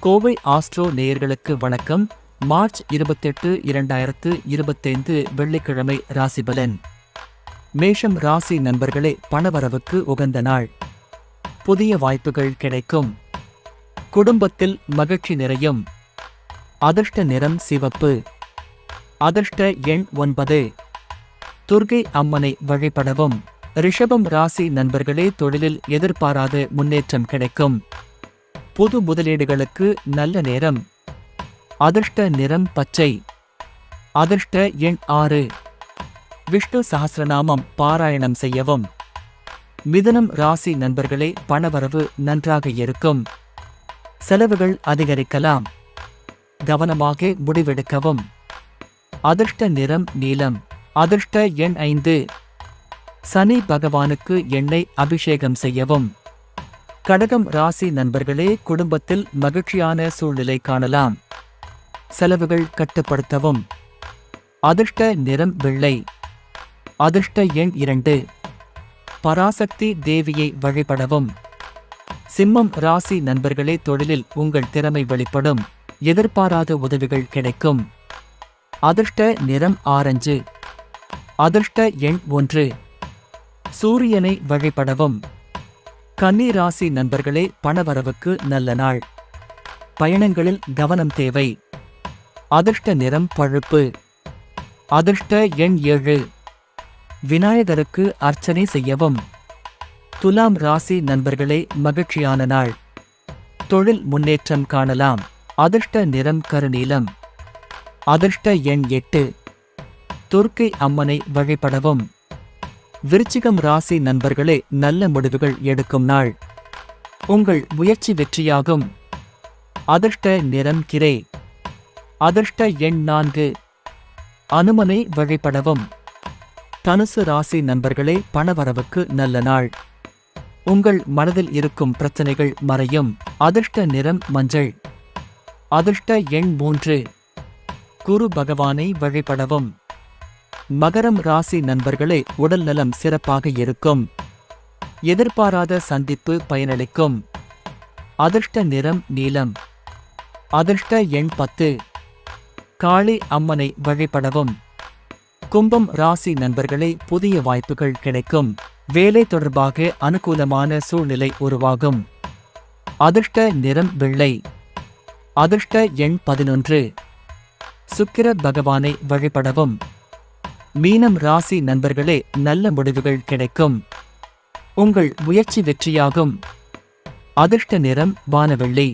Kovai astro நேயர்களுக்கு வணக்கம். March இருபத்தெட்டு இரண்டாயிரத்து இருபத்தைந்து வெள்ளிக்கிழமை ராசிபலன் மேஷம் ராசி நண்பர்களே பணவரவுக்கு உகந்த நாள். புதிய வாய்ப்புகள் கிடைக்கும். குடும்பத்தில் மகிழ்ச்சி நிறையும். அதிர்ஷ்ட நிறம் சிவப்பு. அதிர்ஷ்ட எண் ஒன்பது. துர்கை அம்மனை வழிபடவும். ரிஷபம் ராசி நண்பர்களே தொழிலில் எதிர்பாராத முன்னேற்றம் கிடைக்கும். புது முதலீடுகளுக்கு நல்ல நேரம். அதிர்ஷ்ட நிறம் பச்சை. அதிர்ஷ்ட எண் ஆறு. விஷ்ணு சஹஸ்ரநாமம் பாராயணம் செய்யவும். மிதனம் ராசி நண்பர்களே பணவரவு நன்றாக இருக்கும். செலவுகள் அதிகரிக்கலாம். கவனமாக முடிவெடுக்கவும். அதிர்ஷ்ட நிறம் நீலம். அதிர்ஷ்ட எண் ஐந்து. சனி பகவானுக்கு எண்ணெய் அபிஷேகம் செய்யவும். கடகம் ராசி நண்பர்களே குடும்பத்தில் மகிழ்ச்சியான சூழ்நிலை காணலாம். செலவுகள் கட்டுப்படுத்தவும். அதிர்ஷ்ட நிறம் வெள்ளை. அதிர்ஷ்ட எண் இரண்டு. பராசக்தி தேவியை வழிபடவும். சிம்மம் ராசி நண்பர்களே தொழிலில் உங்கள் திறமை வெளிப்படும். எதிர்பாராத உதவிகள் கிடைக்கும். அதிர்ஷ்ட நிறம் ஆரஞ்சு. அதிர்ஷ்ட எண் ஒன்று. சூரியனை வழிபடவும். கன்னி ராசி நண்பர்களே பணவரவுக்கு நல்ல நாள். பயணங்களில் கவனம் தேவை. அதிர்ஷ்ட நிறம் பழுப்பு. அதிர்ஷ்ட எண் ஏழு. விநாயகருக்கு அர்ச்சனை செய்யவும். துலாம் ராசி நண்பர்களே மகிழ்ச்சியான நாள். தொழில் முன்னேற்றம் காணலாம். அதிர்ஷ்ட நிறம் கருநீலம். அதிர்ஷ்ட எண் எட்டு. துர்க்கை அம்மனை வழிபடவும். விருச்சிகம் ராசி நண்பர்களே நல்ல முடிவுகள் எடுக்கும் நாள். உங்கள் முயற்சி வெற்றியாகும். அதிர்ஷ்ட நிறம் கிரே. அதிர்ஷ்ட எண் நான்கு. அனுமனை வழிபடவும். தனுசு ராசி நண்பர்களே பணவரவுக்கு நல்ல நாள். உங்கள் மனதில் இருக்கும் பிரச்சனைகள் மறையும். அதிர்ஷ்ட நிறம் மஞ்சள். அதிர்ஷ்ட எண் மூன்று. குரு பகவானை வழிபடவும். மகரம் ராசி நண்பர்களே உடல் நலம் சிறப்பாக இருக்கும். எதிர்பாராத சந்திப்பு பயனளிக்கும். அதிர்ஷ்ட நிறம் நீலம். அதிர்ஷ்ட எண் பத்து. காளி அம்மனை வழிபடவும். கும்பம் ராசி நண்பர்களே புதிய வாய்ப்புகள் கிடைக்கும். வேலை தொடர்பாக அனுகூலமான சூழ்நிலை உருவாகும். அதிர்ஷ்ட நிறம் வெள்ளை. அதிர்ஷ்ட எண் பதினொன்று. சுக்கிர பகவானை வழிபடவும். மீனம் ராசி நண்பர்களே நல்ல முடிவுகள் கிடைக்கும். உங்கள் முயற்சி வெற்றியாகும். அதிர்ஷ்ட நிறம் வானவெள்ளி.